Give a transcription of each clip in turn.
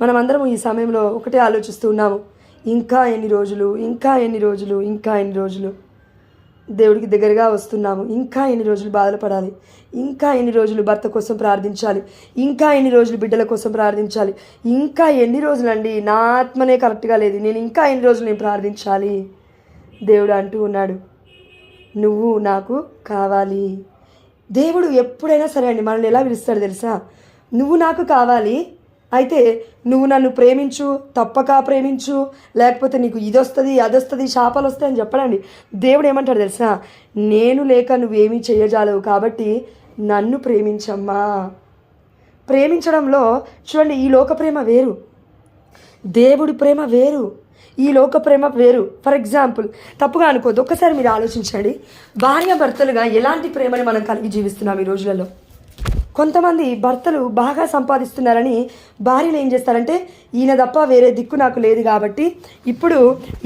మనమందరం ఈ సమయంలో ఒకటే ఆలోచిస్తూ ఉన్నాము. ఇంకా ఎన్ని రోజులు ఇంకా ఎన్ని రోజులు ఇంకా ఎన్ని రోజులు? దేవుడికి దగ్గరగా వస్తున్నాము. ఇంకా ఎన్ని రోజులు బాధలు పడాలి ఇంకా ఎన్ని రోజులు భర్త కోసం ప్రార్థించాలి? ఇంకా ఎన్ని రోజులు బిడ్డల కోసం ప్రార్థించాలి? ఇంకా ఎన్ని రోజులండి? నా ఆత్మనే కరెక్ట్గా లేదు. నేను ఇంకా ఎన్ని రోజులు నేను ప్రార్థించాలి? దేవుడు అంటూ ఉన్నాడు. నువ్వు నాకు కావాలి. దేవుడు ఎప్పుడైనా సరే అండి మనల్ని ఎలా పిలుస్తాడు తెలుసా? నువ్వు నాకు కావాలి. అయితే నువ్వు నన్ను ప్రేమించు తప్పక ప్రేమించు లేకపోతే నీకు ఇది వస్తుంది అది వస్తుంది శాపాలు వస్తాయి అని చెప్పడండి దేవుడు ఏమంటాడు తెలుసా? నేను లేక నువ్వేమీ చేయజాలవు కాబట్టి నన్ను ప్రేమించమ్మా. ప్రేమించడంలో చూడండి ఈ లోక ప్రేమ వేరు. దేవుడి ప్రేమ వేరు. ఈ లోక ప్రేమ వేరు. ఫర్ ఎగ్జాంపుల్ తప్పుగా అనుకోదు ఒక్కసారి మీరు ఆలోచించండి. భార్య భర్తలుగా ఎలాంటి ప్రేమని మనం కలిగి జీవిస్తున్నాం ఈ రోజులలో? కొంతమంది భర్తలు బాగా సంపాదిస్తున్నారని భార్యలు ఏం చేస్తారంటే ఈయన తప్ప వేరే దిక్కు నాకు లేదు కాబట్టి ఇప్పుడు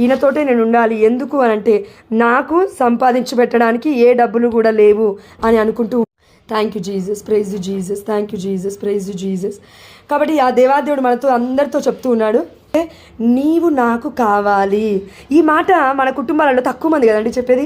ఈయనతోటే నేను ఉండాలి. ఎందుకు అని అంటే నాకు సంపాదించి పెట్టడానికి ఏ డబ్బులు కూడా లేవు అని అనుకుంటూ thank you Jesus praise you thank you Jesus praise you కాబట్టి ఆ దేవాదేవుడు మనతో అందరితో చెప్తూ ఉన్నాడు నీవు నాకు కావాలి. ఈ మాట మన కుటుంబాలలో తక్కువ మంది కదండి చెప్పేది?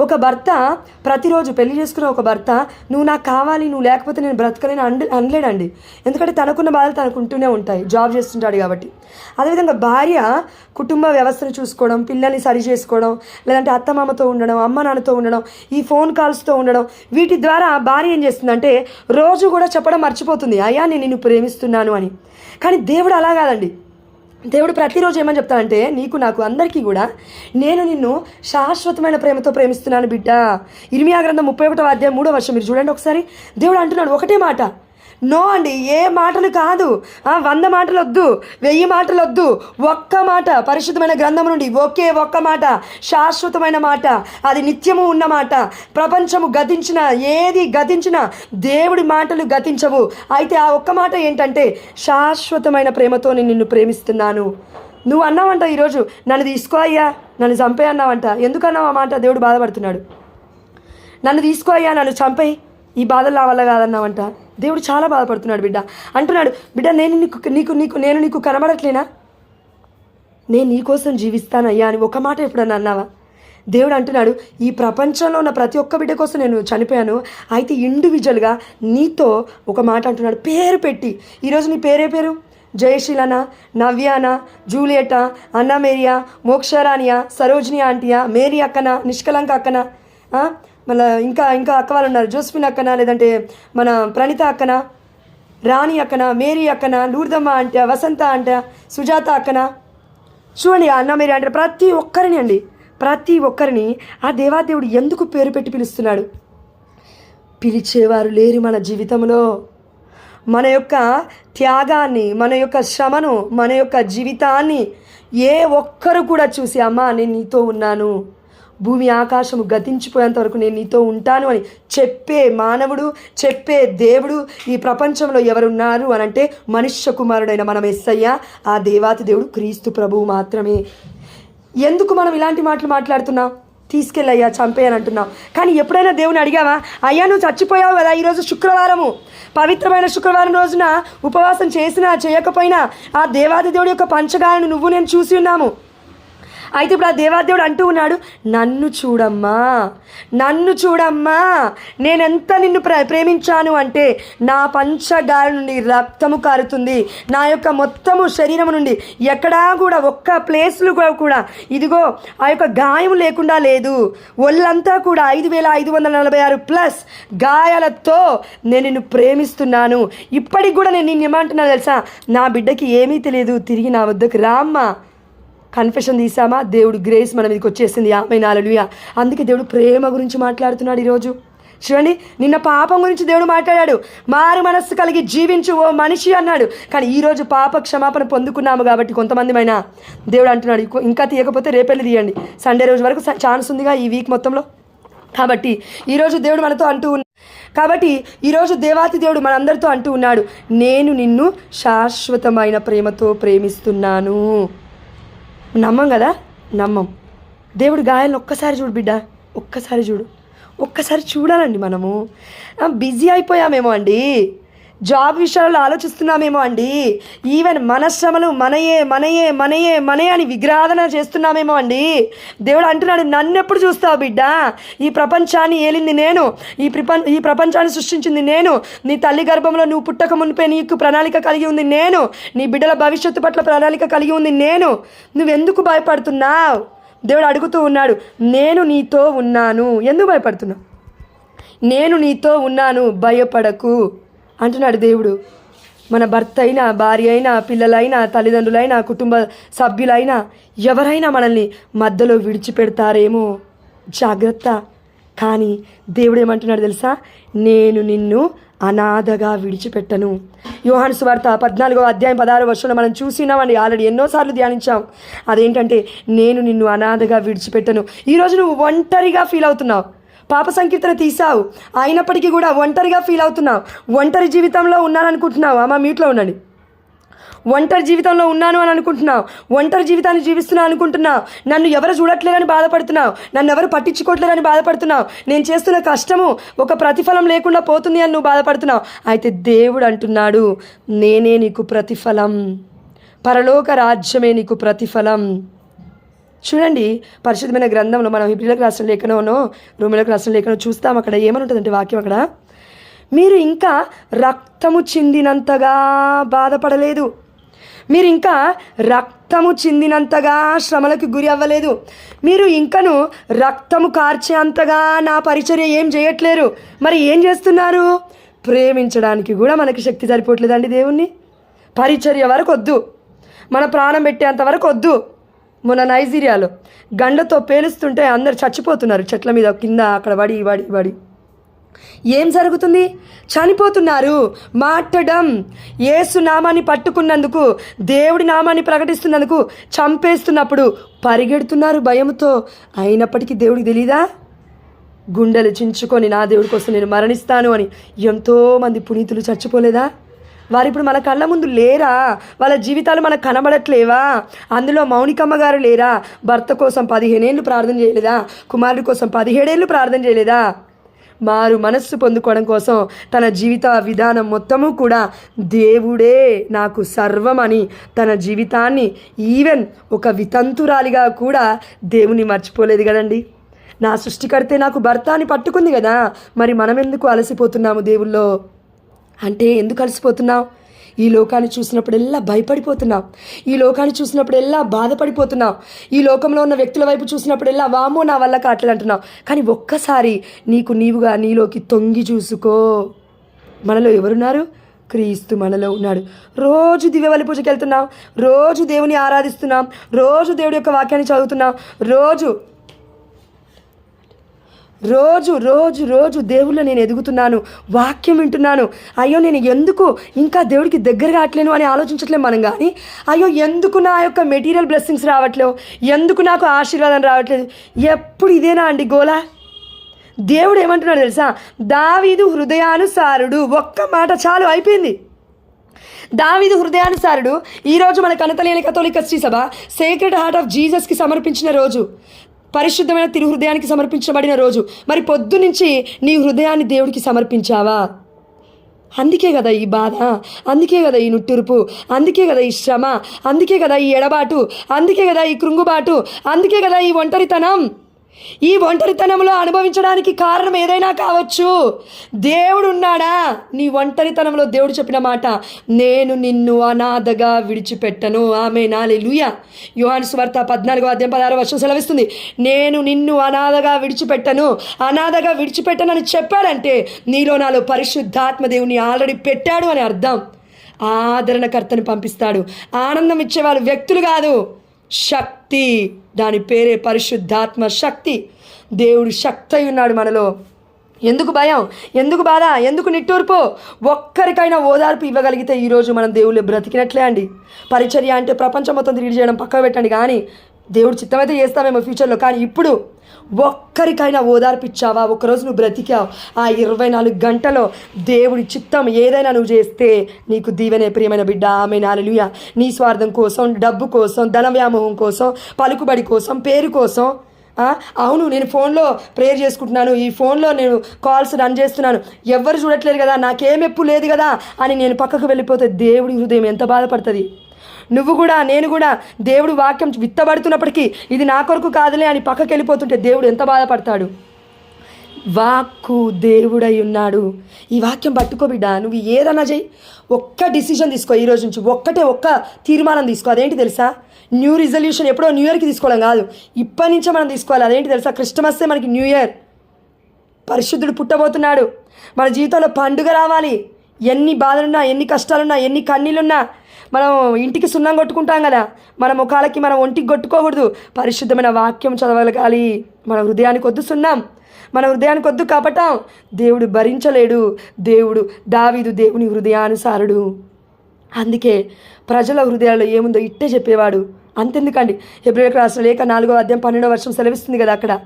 ఒక భర్త ప్రతిరోజు పెళ్ళి చేసుకున్న ఒక భర్త నువ్వు నాకు కావాలి నువ్వు లేకపోతే నేను బ్రతకలేని అండ అనలేడండి. ఎందుకంటే తనకున్న బాధలు తనకుంటూనే ఉంటాయి. జాబ్ చేస్తుంటాడు కాబట్టి. అదేవిధంగా భార్య కుటుంబ వ్యవస్థను చూసుకోవడం పిల్లల్ని సరి చేసుకోవడం లేదంటే అత్తమామతో ఉండడం అమ్మ నాన్నతో ఉండడం ఈ ఫోన్ కాల్స్తో ఉండడం వీటి ద్వారా భార్య ఏం చేస్తుందంటే రోజు కూడా చెప్పడం మర్చిపోతుంది. అయ్యా నేను నిన్ను ప్రేమిస్తున్నాను అని. కానీ దేవుడు అలా కాదండి. దేవుడు ప్రతిరోజు ఏమని చెప్తానంటే నీకు నాకు అందరికీ కూడా నేను నిన్ను శాశ్వతమైన ప్రేమతో ప్రేమిస్తున్నాను బిడ్డ. ఇరిమియా గ్రంథం ముప్పై ఒకటో అధ్యాయం మూడో వర్షం మీరు చూడండి ఒకసారి. దేవుడు అంటున్నాడు ఒకటే మాట. నో అండి ఏ మాటలు కాదు. ఆ, వంద మాటలు వద్దు వెయ్యి మాటలు వద్దు ఒక్క మాట పరిశుద్ధమైన గ్రంథం నుండి ఒకే ఒక్క మాట శాశ్వతమైన మాట అది నిత్యము ఉన్న మాట. ప్రపంచము గతించిన ఏది గతించిన దేవుడి మాటలు గతించవు. అయితే ఆ ఒక్క మాట ఏంటంటే శాశ్వతమైన ప్రేమతో నేను నిన్ను ప్రేమిస్తున్నాను. నువ్వు అన్నావంట ఈరోజు నన్ను తీసుకో అయ్యా నన్ను చంపే అన్నావంట. ఎందుకన్నావు ఆ మాట? దేవుడు బాధపడుతున్నాడు. నన్ను తీసుకో అయ్యా నన్ను చంపే ఈ బాధలు నా వల్ల కాదన్నావంట. దేవుడు చాలా బాధపడుతున్నాడు బిడ్డ. అంటున్నాడు బిడ్డ నేను నీకు నీకు నీకు నేను నీకు కనబడట్లేనా? నేను నీకోసం జీవిస్తానయ్యా అని ఒక మాట ఎప్పుడన్నా అన్నావా? దేవుడు అంటున్నాడు ఈ ప్రపంచంలో ఉన్న ప్రతి ఒక్క బిడ్డ కోసం నేను చనిపోయాను. అయితే ఇండివిజువల్గా నీతో ఒక మాట అంటున్నాడు. పేరు పెట్టి. ఈరోజు నీ పేరే పేరు? జయశీలన నవ్యాన జూలియట అన్నమేరియా మోక్షరానియా సరోజిని ఆంటీయా మేరీ అక్కన నిష్కలంక అక్కన? మళ్ళీ ఇంకా ఇంకా అక్క వాళ్ళు ఉన్నారు జోస్ఫిన్ అక్కన లేదంటే మన ప్రణిత అక్కన రాణి అక్కన మేరీ అక్కన లూర్దమ్మ అంటే వసంత అంటే సుజాత అక్కన? చూడండి అన్న మేరీ అంటే ప్రతి ఒక్కరిని అండి ప్రతి ఒక్కరిని ఆ దేవాదేవుడు ఎందుకు పేరు పెట్టి పిలుస్తున్నాడు? పిలిచేవారు లేరు మన జీవితంలో. మన యొక్క త్యాగాన్ని మన యొక్క శ్రమను మన యొక్క జీవితాన్ని ఏ ఒక్కరు కూడా చూసి అమ్మా నేను నీతో ఉన్నాను. భూమి ఆకాశము గతించిపోయేంత వరకు నేను నీతో ఉంటాను అని చెప్పే మానవుడు చెప్పే దేవుడు ఈ ప్రపంచంలో ఎవరున్నారు అని అంటే మనుష్య కుమారుడైన మనం ఎస్సయ్య ఆ దేవాతి దేవుడు క్రీస్తు ప్రభువు మాత్రమే. ఎందుకు మనం ఇలాంటి మాటలు మాట్లాడుతున్నాం? తీసుకెళ్ళయ్యా చంపేయని అంటున్నాం. కానీ ఎప్పుడైనా దేవుని అడిగావా? అయ్యా నువ్వు చచ్చిపోయావు కదా ఈరోజు శుక్రవారము. పవిత్రమైన శుక్రవారం రోజున ఉపవాసం చేసినా చేయకపోయినా ఆ దేవాది దేవుడి యొక్క పంచగాయను నువ్వు నేను చూసి ఉన్నాము. అయితే ఇప్పుడు ఆ దేవాదేవుడు అంటూ ఉన్నాడు నన్ను చూడమ్మా నన్ను చూడమ్మా నేనెంత నిన్ను ప్ర ప్రేమించాను అంటే నా పంచగాల నుండి రక్తము కారుతుంది. నా యొక్క మొత్తము శరీరం నుండి ఎక్కడా కూడా ఒక్క ప్లేస్లు కూడా ఇదిగో ఆ యొక్క గాయం లేకుండా లేదు. ఒళ్ళంతా కూడా ఐదు వేల ఐదు వందల నలభై ఆరు ప్లస్ గాయాలతో నేను నిన్ను ప్రేమిస్తున్నాను. ఇప్పటికి కూడా నేను నిన్ను ఏమంటున్నా తెలుసా? నా బిడ్డకి ఏమీ తెలియదు తిరిగి నా వద్దకు రామ్మా. కన్ఫెషన్ తీసామా దేవుడు గ్రేస్ మన మీదకి వచ్చేసింది. ఆమె నాలుగు అందుకే దేవుడు ప్రేమ గురించి మాట్లాడుతున్నాడు ఈరోజు. చూడండి నిన్న పాపం గురించి దేవుడు మాట్లాడాడు. మారు మనస్సు కలిగి జీవించు ఓ మనిషి అన్నాడు. కానీ ఈరోజు పాప క్షమాపణ పొందుకున్నాము కాబట్టి కొంతమందిమైనా దేవుడు అంటున్నాడు ఇంకా తీయకపోతే రేపెళ్ళి తీయండి. సండే రోజు వరకు ఛాన్స్ ఉందిగా ఈ వీక్ మొత్తంలో. కాబట్టి ఈరోజు దేవుడు మనతో అంటూ ఉన్న కాబట్టి ఈరోజు దేవాతి దేవుడు మనందరితో అంటూ ఉన్నాడు నేను నిన్ను శాశ్వతమైన ప్రేమతో ప్రేమిస్తున్నాను. నమ్మం కదా? నమ్మం. దేవుడు గాయాలను ఒక్కసారి చూడు బిడ్డ. ఒక్కసారి చూడు. ఒక్కసారి చూడాలండి మనము. బిజీ అయిపోయామేమో అండి. జాబ్ విషయాలు ఆలోచిస్తున్నామేమో అండి. ఈవెన్ మన శ్రమలు మనయే మనయే మనయే మనయే అని విగ్రహాధన చేస్తున్నామేమో అండి. దేవుడు అంటున్నాడు నన్ను ఎప్పుడు చూస్తావు బిడ్డ? ఈ ప్రపంచాన్ని ఏలింది నేను ఈ ప్రపంచ ఈ ప్రపంచాన్ని సృష్టించింది నేను నీ తల్లి గర్భంలో నువ్వు పుట్టక మునిపే నీకు ప్రణాళిక కలిగి ఉంది నేను నీ బిడ్డల భవిష్యత్తు పట్ల ప్రణాళిక కలిగి ఉంది నేను. నువ్వెందుకు భయపడుతున్నావు? దేవుడు అడుగుతూ ఉన్నాడు నేను నీతో ఉన్నాను. ఎందుకు భయపడుతున్నావు? నేను నీతో ఉన్నాను భయపడకు. అంటున్నాడు దేవుడు. మన భర్త అయినా భార్య అయినా పిల్లలైనా తల్లిదండ్రులైనా కుటుంబ సభ్యులైనా ఎవరైనా మనల్ని మధ్యలో విడిచిపెడతారేమో. జాగ్రత్త. కానీ దేవుడు ఏమంటున్నాడు తెలుసా? నేను నిన్ను అనాథగా విడిచిపెట్టను. యోహాను సువార్త పద్నాలుగో అధ్యాయం పదహారు వర్షంలో మనం చూసినామండి. ఆల్రెడీ ఎన్నోసార్లు ధ్యానించాం. అదేంటంటే నేను నిన్ను అనాథగా విడిచిపెట్టను. ఈరోజు నువ్వు ఒంటరిగా ఫీల్ అవుతున్నావు. పాప సంకీర్తన తీసావు అయినప్పటికీ కూడా ఒంటరిగా ఫీల్ అవుతున్నావు. ఒంటరి జీవితంలో ఉన్నారనుకుంటున్నావు. అమ్మ మీట్లో ఉండండి. ఒంటరి జీవితంలో ఉన్నాను అని అనుకుంటున్నావు. ఒంటరి జీవితాన్ని జీవిస్తున్నాను అనుకుంటున్నావు. నన్ను ఎవరు చూడట్లేదని బాధపడుతున్నావు. నన్ను ఎవరు పట్టించుకోవట్లేదని బాధపడుతున్నావు. నేను చేస్తున్న కష్టము ఒక ప్రతిఫలం లేకుండా పోతుంది అని నువ్వు బాధపడుతున్నావు. అయితే దేవుడు అంటున్నాడు నేనే నీకు ప్రతిఫలం. పరలోక రాజ్యమే నీకు ప్రతిఫలం. చూడండి పరిశుద్ధమైన గ్రంథంలో మనం హిబ్రిలకు రాసిన లేఖనోనో రోమిలకు రాసిన లేఖనో చూస్తాం అక్కడ ఏమని ఉంటుందంటే వాక్యం అక్కడ? మీరు ఇంకా రక్తము చిందినంతగా బాధపడలేదు. మీరు ఇంకా రక్తము చిందినంతగా శ్రమలకు గురి అవ్వలేదు. మీరు ఇంకను రక్తము కార్చే అంతగా నా పరిచర్య ఏం చేయట్లేరు. మరి ఏం చేస్తున్నారు? ప్రేమించడానికి కూడా మనకి శక్తి సరిపోవట్లేదండి దేవుణ్ణి. పరిచర్య వరకు వద్దు. మన ప్రాణం పెట్టేంత వరకు వద్దు. మొన్న నైజీరియాలో గండతో పేలుస్తుంటే అందరు చచ్చిపోతున్నారు చెట్ల మీద కింద అక్కడ పడి పడి పడి. ఏం జరుగుతుంది? చనిపోతున్నారు. మాట్టడం ఏసు నామాన్ని పట్టుకున్నందుకు దేవుడి నామాన్ని ప్రకటిస్తున్నందుకు చంపేస్తున్నప్పుడు పరిగెడుతున్నారు భయంతో అయినప్పటికీ దేవుడికి తెలీదా? గుండెలు చించుకొని నా దేవుడి కోసం నేను మరణిస్తాను అని ఎంతోమంది పునీతులు చచ్చిపోలేదా? వారు ఇప్పుడు మన కళ్ళ ముందు లేరా? వాళ్ళ జీవితాలు మనకు కనబడట్లేవా? అందులో మౌనికమ్మ గారు లేరా? భర్త కోసం పదిహేనేళ్ళు ప్రార్థన చేయలేదా? కుమారుడి కోసం పదిహేడేళ్ళు ప్రార్థన చేయలేదా? మారు మనస్సు పొందుకోవడం కోసం తన జీవిత విధానం మొత్తము కూడా దేవుడే నాకు సర్వమని తన జీవితాన్ని ఈవెన్ ఒక వితంతురాలిగా కూడా దేవుని మర్చిపోలేదు కదండి. నా సృష్టికర్తే నాకు భర్త అని పట్టుకుంది కదా. మరి మనం ఎందుకు అలసిపోతున్నాము దేవుల్లో? అంటే ఎందుకు అలసిపోతున్నావు? ఈ లోకాన్ని చూసినప్పుడెల్లా భయపడిపోతున్నావు. ఈ లోకాన్ని చూసినప్పుడెల్లా బాధపడిపోతున్నావు. ఈ లోకంలో ఉన్న వ్యక్తుల వైపు చూసినప్పుడెల్లా వామో నా వల్ల కాటలు అంటున్నావు. కానీ ఒక్కసారి నీకు నీవుగా నీలోకి తొంగి చూసుకో. మనలో ఎవరున్నారు? క్రీస్తు మనలో ఉన్నాడు. రోజు దివ్యవలి పూజకి వెళ్తున్నాం. రోజు దేవుని ఆరాధిస్తున్నాం. రోజు దేవుడి యొక్క వాక్యాన్ని చదువుతున్నాం. రోజు రోజు రోజు రోజు దేవుళ్ళు నేను ఎదుగుతున్నాను వాక్యం వింటున్నాను. అయ్యో నేను ఎందుకు ఇంకా దేవుడికి దగ్గర కావట్లేను అని ఆలోచించట్లేదు మనం కానీ అయ్యో ఎందుకు నా యొక్క మెటీరియల్ బ్లెస్సింగ్స్ రావట్లేవు? ఎందుకు నాకు ఆశీర్వాదం రావట్లేదు? ఎప్పుడు ఇదేనా అండి గోలా? దేవుడు ఏమంటున్నాడు తెలుసా? దావీదు హృదయానుసారుడు ఒక్క మాట చాలు అయిపోయింది. దావీదు హృదయానుసారుడు ఈరోజు మన కనతలేని కథోలిక శ్రీ సభ సేక్రెడ్ హార్ట్ ఆఫ్ జీసస్కి సమర్పించిన రోజు. పరిశుద్ధమైన తిరు హృదయానికి సమర్పించబడిన రోజు. మరి పొద్దు నుంచి నీ హృదయాన్ని దేవుడికి సమర్పించావా? అందుకే కదా ఈ బాధ అందుకే కదా ఈ నుట్టురుపు అందుకే కదా ఈ శ్రమ అందుకే కదా ఈ ఎడబాటు అందుకే కదా ఈ కృంగుబాటు అందుకే కదా ఈ ఒంటరితనం. ఈ ఒంటరితనంలో అనుభవించడానికి కారణం ఏదైనా కావచ్చు. దేవుడు ఉన్నాడా నీ ఒంటరితనంలో దేవుడు చెప్పిన మాట నేను నిన్ను అనాథగా విడిచిపెట్టను. ఆమె నాలే లూయ యువాన్ సువార్త పద్నాలుగు అధ్యయం పదహారు వర్షం సెలవిస్తుంది. నేను నిన్ను అనాథగా విడిచిపెట్టను. అనాథగా విడిచిపెట్టనని చెప్పాడంటే నీలో నాలో పరిశుద్ధాత్మ దేవుని ఆల్రెడీ పెట్టాడు అని అర్థం. ఆదరణకర్తను పంపిస్తాడు. ఆనందం ఇచ్చేవాళ్ళు వ్యక్తులు కాదు. శక్తి. దాని పేరే పరిశుద్ధాత్మ శక్తి. దేవుడు శక్తి అయి ఉన్నాడు మనలో. ఎందుకు భయం? ఎందుకు బాధ? ఎందుకు నిట్టూర్పు? ఒక్కరికైనా ఓదార్పు ఇవ్వగలిగితే ఈరోజు మనం దేవుళ్ళు బ్రతికినట్లే అండి. పరిచర్య అంటే ప్రపంచం మొత్తం తిరిగి చేయడం పక్కన పెట్టండి. కానీ దేవుడు చిత్తమైతే చేస్తామేమో ఫ్యూచర్లో. కానీ ఇప్పుడు ఒక్కరికైనా ఓదార్పిచ్చావా? ఒకరోజు నువ్వు బ్రతికావు. ఆ ఇరవై నాలుగు గంటలో దేవుడి చిత్తం ఏదైనా నువ్వు చేస్తే నీకు దీవెనే ప్రియమైన బిడ్డ. ఆమె నాలుయ నీ స్వార్థం కోసం డబ్బు కోసం ధన వ్యామోహం కోసం పలుకుబడి కోసం పేరు కోసం అవును నేను ఫోన్లో ప్రేయర్ చేసుకుంటున్నాను. ఈ ఫోన్లో నేను కాల్స్ రన్ చేస్తున్నాను. ఎవ్వరు చూడట్లేదు కదా నాకేమెప్పు లేదు కదా అని నేను పక్కకు వెళ్ళిపోతే దేవుడి హృదయం ఎంత బాధపడుతుంది? నువ్వు కూడా నేను కూడా దేవుడు వాక్యం విత్తబడుతున్నప్పటికీ ఇది నా కొరకు కాదులే అని పక్కకి వెళ్ళిపోతుంటే దేవుడు ఎంత బాధపడతాడు? వాక్కు దేవుడై ఉన్నాడు. ఈ వాక్యం పట్టుకో బిడ్డ నువ్వు ఏదన్నా చెయ్యి ఒక్క డిసిజన్ తీసుకో ఈరోజు నుంచి. ఒక్కటే ఒక్క తీర్మానం తీసుకో. అదేంటి తెలుసా? న్యూ రిజల్యూషన్ ఎప్పుడో న్యూ ఇయర్కి తీసుకోవడం కాదు. ఇప్పటి నుంచే మనం తీసుకోవాలి. అదేంటి తెలుసా? క్రిస్టమస్సే మనకి న్యూ ఇయర్. పరిశుద్ధుడు పుట్టబోతున్నాడు. మన జీవితంలో పండుగ రావాలి. ఎన్ని బాధలున్నా ఎన్ని కష్టాలున్నా ఎన్ని కన్నీళ్ళున్నా మనం ఇంటికి సున్నం కొట్టుకుంటాం కదా. మన ముఖాలకి మనం ఒంటికి కొట్టుకోకూడదు. పరిశుద్ధమైన వాక్యం చదవగలగాలి మన హృదయానికి వద్దు సున్నాం. మన హృదయానికి వద్దు కపటం. దేవుడు భరించలేడు. దేవుడు దావీదు దేవుని హృదయానుసారుడు. అందుకే ప్రజల హృదయాల్లో ఏముందో ఇట్టే చెప్పేవాడు. అంతెందుకండి? ఎబ్రిలకు రాసిన లేఖ నాలుగో అధ్యాయం పన్నెండో వర్షం సెలవిస్తుంది కదా అక్కడ.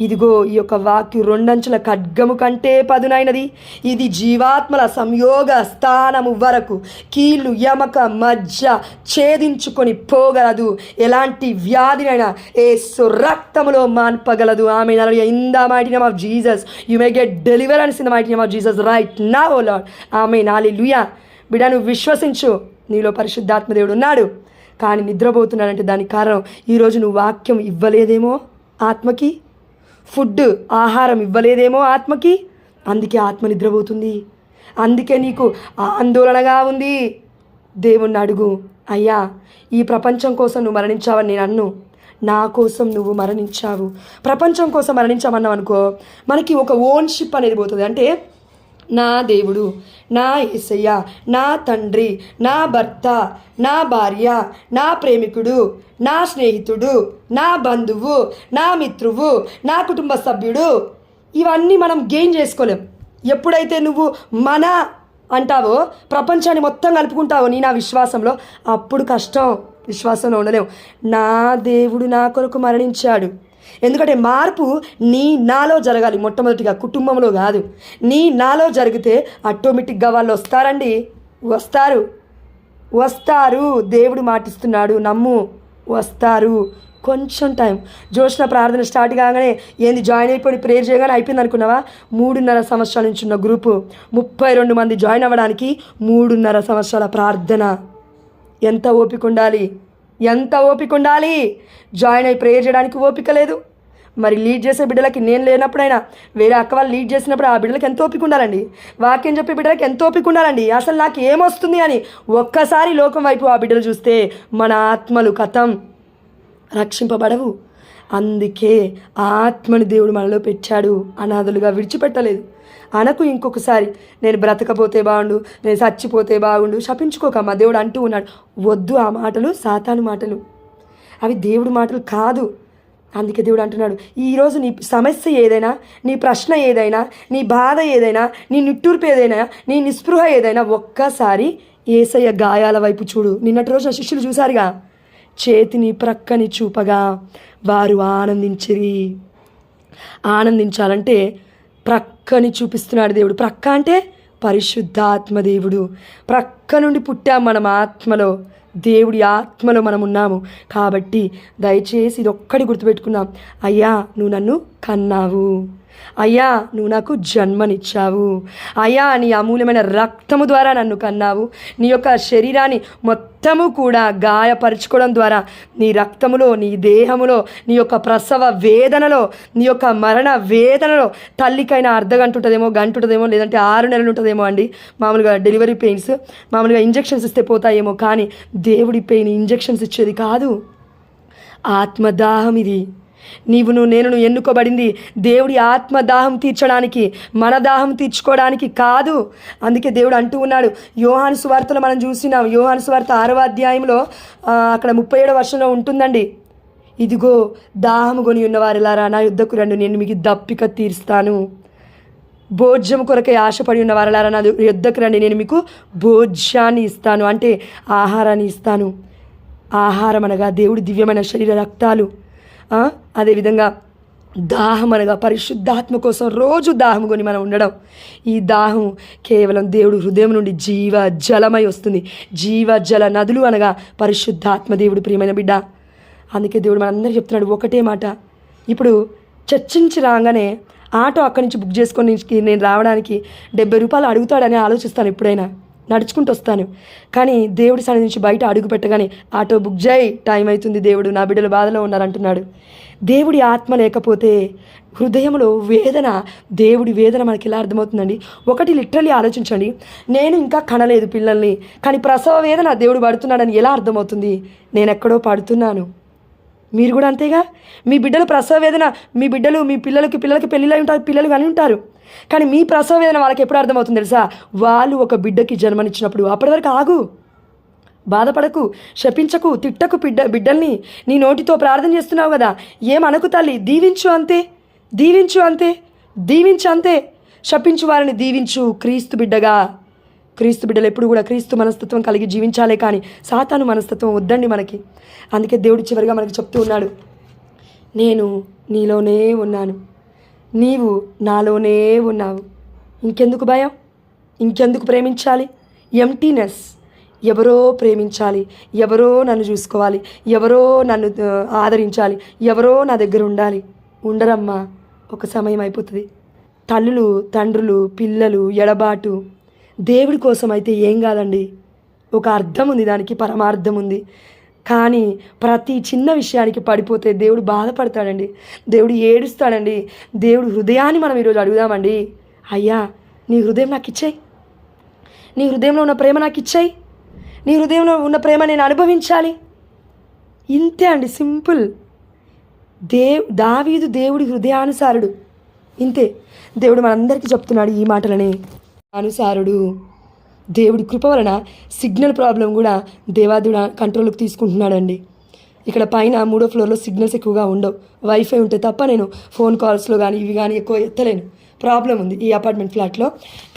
ఇదిగో ఈ యొక్క వాక్యు రెండంచుల ఖడ్గము కంటే పదునైనది. ఇది జీవాత్మల సంయోగ స్థానము వరకు కీళ్ళు యమక మధ్య ఛేదించుకొని పోగలదు. ఎలాంటి వ్యాధినైనా ఏ రక్తములో మాన్పగలదు. ఆమె in the mighty name of Jesus you may get deliverance in the mighty name of Jesus right నా ఓ లాడ్ ఆమె నాలి లుయా బిడ్డ నువ్వు విశ్వసించు. నీలో పరిశుద్ధాత్మ దేవుడు ఉన్నాడు. కానీ నిద్రపోతున్నాడంటే దానికి కారణం ఈరోజు నువ్వు వాక్యం ఇవ్వలేదేమో ఆత్మకి? ఫుడ్ ఆహారం ఇవ్వలేదేమో ఆత్మకి. అందుకే ఆత్మ నిద్రపోతుంది. అందుకే నీకు ఆందోళనగా ఉంది. దేవుణ్ణి అడుగు. అయ్యా ఈ ప్రపంచం కోసం నువ్వు మరణించావని నేను అన్ను. నా కోసం నువ్వు మరణించావు. ప్రపంచం కోసం మరణించామన్నావు అనుకో మనకి ఒక ఓన్షిప్ అనేది పోతుంది. అంటే నా దేవుడు నా ఏసయ్య నా తండ్రి నా భర్త నా భార్య నా ప్రేమికుడు నా స్నేహితుడు నా బంధువు నా మిత్రువు నా కుటుంబ సభ్యుడు. ఇవన్నీ మనం గెయిన్ చేసుకోలేం. ఎప్పుడైతే నువ్వు మన అంటావో ప్రపంచాన్ని మొత్తం కలుపుకుంటావో నీ నా విశ్వాసంలో అప్పుడు కష్టం. విశ్వాసంలో ఉండలేవు నా దేవుడు నా కొరకు మరణించాడు. ఎందుకంటే మార్పు నీ నాలో జరగాలి మొట్టమొదటిగా కుటుంబంలో కాదు. నీ నాలో జరిగితే ఆటోమేటిక్గా వాళ్ళు వస్తారండి. వస్తారు. వస్తారు. దేవుడు మాటిస్తున్నాడు. నమ్ము. వస్తారు. కొంచెం టైం. జోష్న ప్రార్థన స్టార్ట్ కాగానే ఏంది జాయిన్ అయిపోయి ప్రేర్ చేయగానే అయిపోయింది అనుకున్నావా? మూడున్నర సంవత్సరాల నుంచి ఉన్న గ్రూపు. ముప్పై రెండు మంది జాయిన్ అవ్వడానికి మూడున్నర సంవత్సరాల ప్రార్థన. ఎంత ఓపిక ఉండాలి? ఎంత ఓపిక ఉండాలి? జాయిన్ అయి ప్రేయర్ చేయడానికి ఓపిక లేదు. మరి లీడ్ చేసే బిడ్డలకి నేను లేనప్పుడైనా వేరే అక్క వాళ్ళు లీడ్ చేసినప్పుడు ఆ బిడ్డలకి ఎంత ఓపిక ఉండాలండి? వాక్యం చెప్పే బిడ్డలకి ఎంత ఓపిక ఉండాలండి? అసలు నాకు ఏమొస్తుంది అని ఒక్కసారి లోకం వైపు ఆ బిడ్డలు చూస్తే మన ఆత్మలు కథం రక్షింపబడవు. అందుకే ఆ ఆత్మని దేవుడు మనలో పెట్టాడు. అనాథలుగా విడిచిపెట్టలేదు. అనకు ఇంకొకసారి. నేను బ్రతకపోతే బాగుండు నేను చచ్చిపోతే బాగుండు శపించుకోకమ్మా దేవుడు అంటూ ఉన్నాడు. వద్దు ఆ మాటలు సాతాను మాటలు. అవి దేవుడు మాటలు కాదు. అందుకే దేవుడు అంటున్నాడు ఈరోజు నీ సమస్య ఏదైనా నీ ప్రశ్న ఏదైనా నీ బాధ ఏదైనా నీ నిట్టూర్పు ఏదైనా నీ నిస్పృహ ఏదైనా ఒక్కసారి ఏసయ్య గాయాల వైపు చూడు. నిన్నటి రోజు శిష్యులు చూశారుగా చేతిని ప్రక్కని చూపగా వారు ఆనందించిరి. ఆనందించాలంటే ప్రక్కని చూపిస్తున్నాడు దేవుడు. ప్రక్క అంటే పరిశుద్ధాత్మ దేవుడు. ప్రక్క నుండి పుట్టాం మనం ఆత్మలో. దేవుడి ఆత్మలో మనం ఉన్నాము. కాబట్టి దయచేసి ఇది ఒక్కటి గుర్తుపెట్టుకుందాం. అయ్యా నువ్వు నన్ను కన్నావు. అయ్యా నువ్వు నాకు జన్మనిచ్చావు. అయ్యా నీ అమూల్యమైన రక్తము ద్వారా నన్ను కన్నావు. నీ యొక్క శరీరాన్ని మొత్తము కూడా గాయపరచుకోవడం ద్వారా నీ రక్తములో నీ దేహములో నీ యొక్క ప్రసవ వేదనలో నీ యొక్క మరణ వేదనలో తల్లికైనా అర్ధ గంట ఉంటుందేమో గంట ఉంటుందేమో లేదంటే ఆరు నెలలు ఉంటుందేమో అండి. మామూలుగా డెలివరీ పెయిన్స్ మామూలుగా ఇంజెక్షన్స్ ఇస్తే పోతాయేమో కానీ దేవుడి పెయిన్ ఇంజెక్షన్స్ ఇచ్చేది కాదు. ఆత్మదాహం ఇది. నీవును నేను ఎన్నుకోబడింది. దేవుడి ఆత్మ దాహం తీర్చడానికి మన దాహం తీర్చుకోవడానికి కాదు. అందుకే దేవుడు అంటూ ఉన్నాడు. యోహాను సువార్తలో మనం చూసినాం. యోహాను సువార్త ఆరవ అధ్యాయంలో అక్కడ ముప్పై ఏడవ వర్షంలో ఉంటుందండి. ఇదిగో దాహము కొని ఉన్నవారిలారా నా యుద్ధకు రండి నేను మీకు దప్పిక తీరుస్తాను. భోజ్యం కొరకై ఆశపడి ఉన్న వారలారా నా యుద్ధకు రండి నేను మీకు భోజ్యాన్ని ఇస్తాను. అంటే ఆహారాన్ని ఇస్తాను. ఆహారం అనగా దేవుడి దివ్యమైన శరీర రక్తాలు. అదేవిధంగా దాహం అనగా పరిశుద్ధాత్మ కోసం రోజు దాహం కొని మనం ఉండడం. ఈ దాహం కేవలం దేవుడు హృదయం నుండి జీవ జలమై వస్తుంది. జీవ జల నదులు అనగా పరిశుద్ధాత్మ దేవుడు ప్రియమైన బిడ్డ. అందుకే దేవుడు మనందరికీ చెప్తున్నాడు ఒకటే మాట. ఇప్పుడు చర్చించి రాగానే ఆటో అక్కడి నుంచి బుక్ చేసుకొని నేను రావడానికి డెబ్బై రూపాయలు అడుగుతాడని ఆలోచిస్తాను ఎప్పుడైనా. నడుచుకుంటూ వస్తాను. కానీ దేవుడి సన్నిధి నుంచి బయట అడుగు పెట్టగానే ఆటో బుక్ చేయి టైం అవుతుంది దేవుడు నా బిడ్డలు బాధలో ఉన్నారంటున్నాడు. దేవుడి ఆత్మ లేకపోతే హృదయంలో వేదన దేవుడి వేదన మనకి ఎలా అర్థమవుతుందండి? ఒకటి లిటరలీ ఆలోచించండి. నేను ఇంకా కనలేదు పిల్లల్ని కానీ ప్రసవ వేదన దేవుడు పడుతున్నాడని ఎలా అర్థమవుతుంది? నేను ఎక్కడో పడుతున్నాను. మీరు కూడా అంతేగా? మీ బిడ్డలు ప్రసవ వేదన మీ బిడ్డలు మీ పిల్లలకి పిల్లలకి పెళ్ళిళ్ళు ఉంటారు పిల్లలు కానీ ఉంటారు. కానీ మీ ప్రసవ వేదన వాళ్ళకి ఎప్పుడు అర్థమవుతుంది తెలుసా? వాళ్ళు ఒక బిడ్డకి జన్మనిచ్చినప్పుడు. అప్పటి వరకు ఆగు. బాధపడకు. శపించకు. తిట్టకు బిడ్డ బిడ్డల్ని. నీ నోటితో ప్రార్థన చేస్తున్నావు కదా. ఏమనకు తల్లి. దీవించు అంతే. దీవించు అంతే. దీవించు అంతే. శపించు వారిని. దీవించు క్రీస్తు బిడ్డగా. క్రీస్తు బిడ్డలు ఎప్పుడు కూడా క్రీస్తు మనస్తత్వం కలిగి జీవించాలే కానీ సాతాను మనస్తత్వం వద్దండి మనకి. అందుకే దేవుడు చివరిగా మనకి చెప్తూ ఉన్నాడు. నేను నీలోనే ఉన్నాను. నీవు నాలోనే ఉన్నావు. ఇంకెందుకు భయం? ఇంకెందుకు ప్రేమించాలి? ఎంటీనెస్ ఎవరో ప్రేమించాలి. ఎవరో నన్ను చూసుకోవాలి. ఎవరో నన్ను ఆదరించాలి. ఎవరో నా దగ్గర ఉండాలి. ఉండరమ్మా ఒక సమయం అయిపోతుంది. తల్లులు తండ్రులు పిల్లలు ఎడబాటు. దేవుడి కోసం అయితే ఏం కాదండి? ఒక అర్థం ఉంది దానికి పరమార్థం ఉంది కానీ ప్రతి చిన్న విషయానికి పడిపోతే దేవుడు బాధపడతాడండి. దేవుడు ఏడుస్తాడండి. దేవుడు హృదయాన్ని మనం ఈరోజు అడుగుదామండి. అయ్యా నీ హృదయం నాకు ఇచ్చేయి. నీ హృదయంలో ఉన్న ప్రేమ నాకు ఇచ్చేయి. నీ హృదయంలో ఉన్న ప్రేమ నేను అనుభవించాలి. ఇంతే అండి సింపుల్. దే దావీదు దేవుడి హృదయానుసారుడు. ఇంతే. దేవుడు మనందరికీ చెప్తున్నాడు ఈ మాటలని. అనుసారుడు. దేవుడి కృప వలన సిగ్నల్ ప్రాబ్లం కూడా దేవాదుడు కంట్రోల్కి తీసుకుంటున్నాడండి. ఇక్కడ పైన మూడో ఫ్లోర్లో సిగ్నల్స్ ఎక్కువగా ఉండవు. వైఫై ఉంటే తప్ప నేను ఫోన్ కాల్స్లో కానీ ఇవి కానీ ఎక్కువ ఎత్తలేను. ప్రాబ్లం ఉంది ఈ అపార్ట్మెంట్ ఫ్లాట్లో.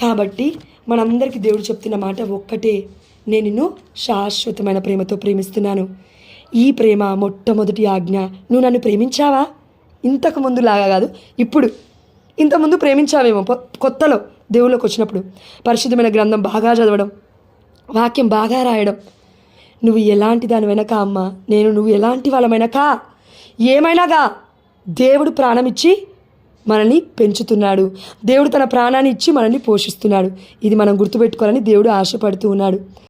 కాబట్టి మనందరికీ దేవుడు చెప్తున్న మాట ఒక్కటే నేను నిన్ను శాశ్వతమైన ప్రేమతో ప్రేమిస్తున్నాను. ఈ ప్రేమ మొట్టమొదటి ఆజ్ఞ. నువ్వు నన్ను ప్రేమించావా? ఇంతకు ముందు లాగా కాదు ఇప్పుడు. ఇంతకుముందు ప్రేమించావేమో కొత్తలో. దేవుళ్ళకి వచ్చినప్పుడు పరిశుద్ధమైన గ్రంథం బాగా చదవడం వాక్యం బాగా రాయడం. నువ్వు ఎలాంటి దానివైనా కా అమ్మ? నేను నువ్వు ఎలాంటి వాళ్ళమైనా కా దేవుడు ప్రాణం ఇచ్చి మనల్ని పెంచుతున్నాడు. దేవుడు తన ప్రాణాన్ని ఇచ్చి మనల్ని పోషిస్తున్నాడు. ఇది మనం గుర్తుపెట్టుకోవాలని దేవుడు ఆశపడుతూ ఉన్నాడు.